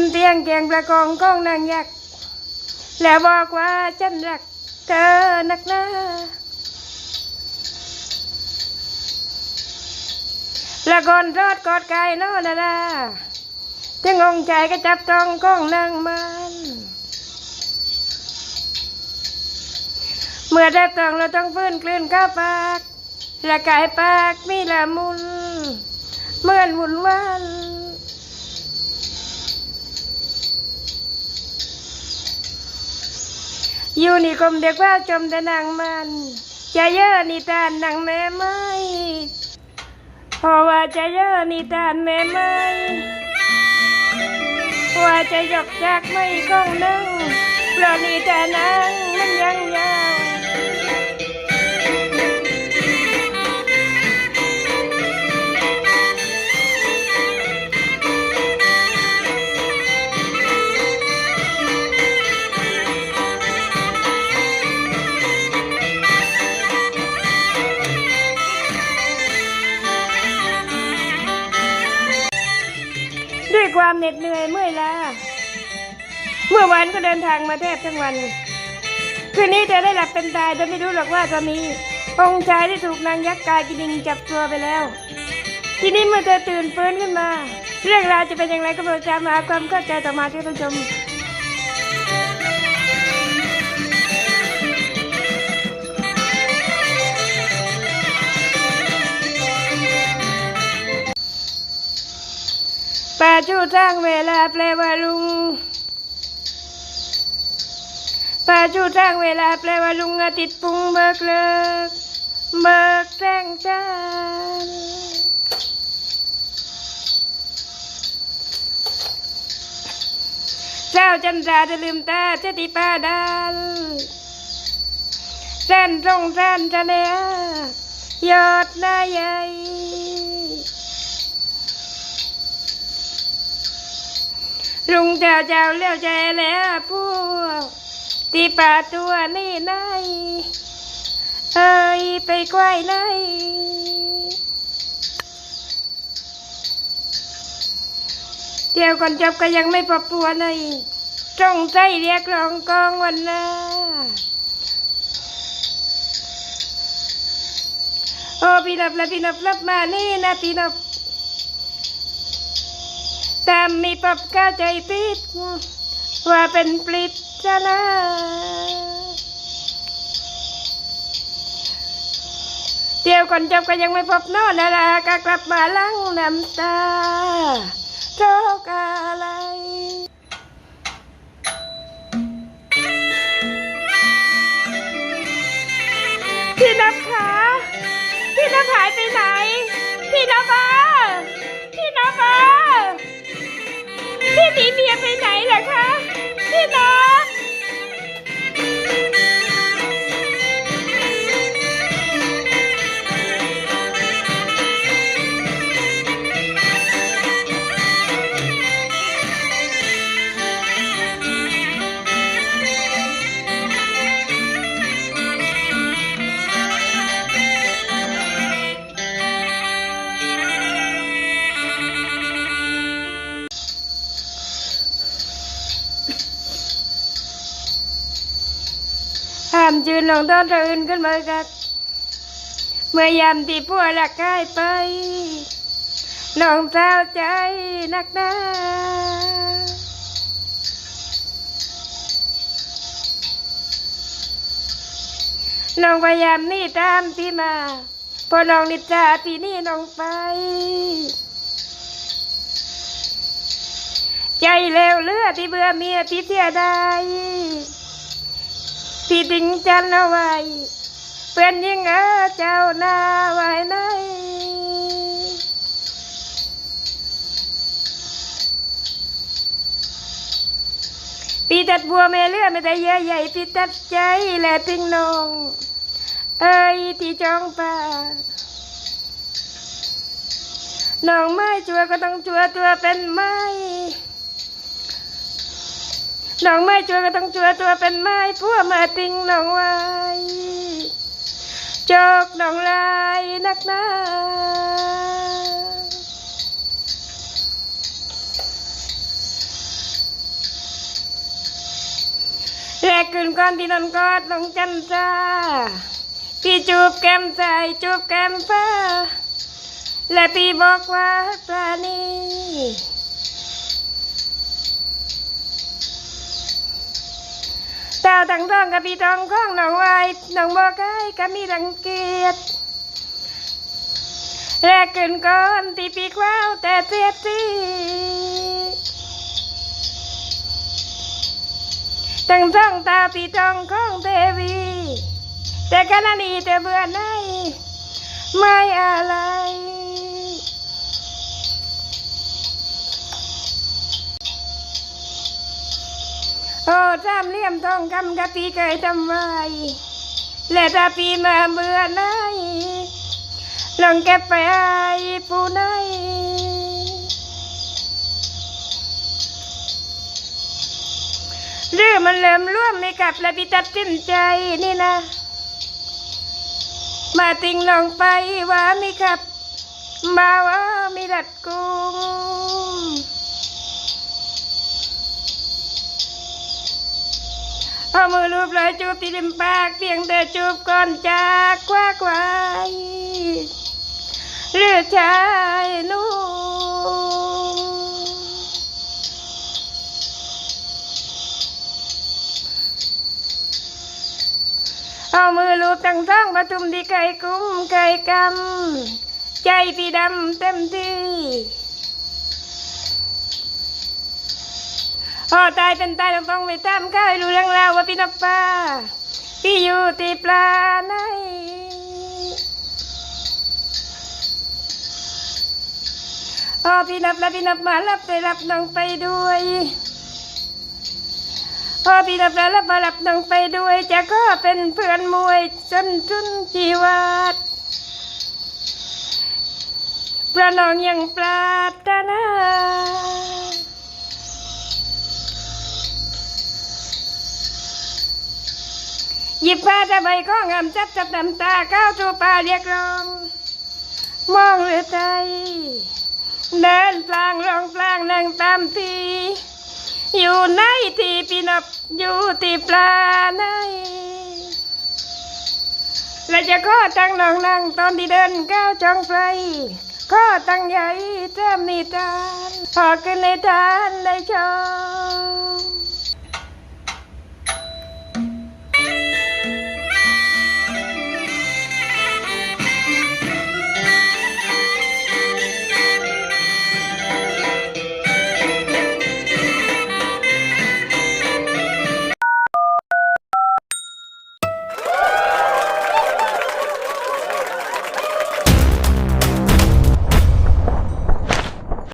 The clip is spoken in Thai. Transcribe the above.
นเตียงเกียงประกองก้องนางยักษ์แล้วบอกว่าฉันรักเธอนักหนาละก่อนรอดกอดกายโนนาราถึงองใจก็จับต้องก้องนางมันเมื่อได้ต้องเราต้องฟื้นกลืนเข้าปากละกายปากมีละมุนเหมือนหุ่นวัน อยู่นี่กรมเด็กว่าจมแต่นางมันจะเยอะนิทานนางแม่ไม่พราว่าจะเยอะนิทานแม่ไม่ว่าจะยกจากไม่ก้องนั่งเพราะนิทานนางมันยังยา ความเหน็ดเหนื่อยเมื่อยล้าเมื่อวานก็เดินทางมาแทบทั้งวัน คืนนี้เธอได้หลับเป็นตายโดยไม่รู้หรอกว่าตอนนี้องค์ชายที่ถูกนางยักษ์กายกินิงจับตัวไปแล้ว ทีนี้เมื่อเธอตื่นฟื้นขึ้นมา เรื่องราวจะเป็นอย่างไรก็โปรดจำหาความเข้าใจต่อมาที่ผู้ชม ป่าจูทางเวลาแปลว่าลุงปาจูทางเวลาแปลว่าลุงอาทิตย์ปุงเบิกเลิกเบิกแจ้งจานเจ้าจันทราจะลืมตาเจติป้าดานแสนตรงแสนจะเนียยอดหน้าใหญ่ ลุงเจ้าเจ้าเลี้ยวใจแล้วพวกตีป่าตัวนี่ไหนเอ้ยไปไกวไหนเที่ยวก่อนจบก็ยังไม่พบปัวในจงใจเรียกร้องกองวันหน้าโอ้พี่นับและพี่นับรับมานี่นะพี่นับ แต่มีปรับเข้าใจผิด ว่าเป็นปลิดชนะเที่ยวก่อนจบก็ยังไม่พบโนอนนาราก็กลับมาลังน้ำตาโรคอะไรพี่นับขาพี่นับหายไปไหน พี่นับอะพี่นับอะ นีเมียไปไหนล่ะคะพี่น้องามจืนลงต้อนตะอื่นขึ้นมากักเมื่อยามที่พวกหลักกายไปนองเจ้าใจนักหนาน้องพยายามหนี่ตามพี่มา พอน้องนิจาพี่นี่น้องไป ใจเลวเลือดที่เบื่อเมียที่เสียดาย พี่ทิ้งฉันเอาไว้เป็นยิ่งเออเจ้าหน้าไว้ไหนพี่ตัดบัวแม่เลือไม่ได้เยอะใหญ่พี่ตัดใจและทิ้งน้องเอ้ยที่จองป่าน้องไม้จัวก็ต้องจัวตัวเป็นไม้ น้องไม้จัวก็ต้องจัวตัวเป็นไม้พัวมาติงน้องไว้จกน้องลายนักหนาแรกคืนก้อนที่นอนกอดลงจันจ้าพี่จูบแก้มใจจูบแก้มเฟ้อและพี่บอกว่าปลานี้ ต่าตั้งท้องกับพี่ทองข้องน้องไว้น้องบอกให้ก็มีรังเกียจแรกคืนก่อนที่พี่คว้าวแต่เสียทีตั้งท้องตาพี่ทองข้องเทวี แต่ขณะนี้เธอเบื่อไหนไม่อะไร โอ้สามเหลี่ยมทองคำกับปีเคยทำไว้และถ้าพี่มาเบื่อไหนลองเก็บไปให้ผู้ไหนหรือมันเริ่มร่วมไม่กลับและพี่ตัดสินใจนี่นะ มาติงลงไปว่ามีครับ มาว่ามีดัดกุ้ง เอามือลูบเลยจูบที่ริมปากเพียงแต่จูบก่อนจากคว้าควายหรือดชายนุ่มเอามือลูบตั้งท้องประทุมที่ไก่กุ้มไก่กำใจพี่ดำเต็มที่ พอตายเป็นตายต้องต้องไปตามข้าให้รู้เรื่องราวว่าพี่นับป้าพี่อยู่ที่ปลาไหนพอพี่นับแล้วพี่นับมารับไปรับน้องไปด้วยพอพี่รับแล้วรับมารับน้องไปด้วย จะก็เป็นเพื่อนมวยจนจุนจีวัดประนองยังปรารถนา หยิบผ้าตะใบข้องามจับจับน้ำตาก้าวตัวป่าเรียกร้อง มองเรือใจเดินพลางร้องพลางนั่งตามทีอยู่ในทีปีนับอยู่ที่ปลาในและจะข้อตั้งนองนั่งตอนที่เดินก้าวจ้องไปข้อตั้งใหญ่แทมนิทานพอขึ้นในทานได้ชม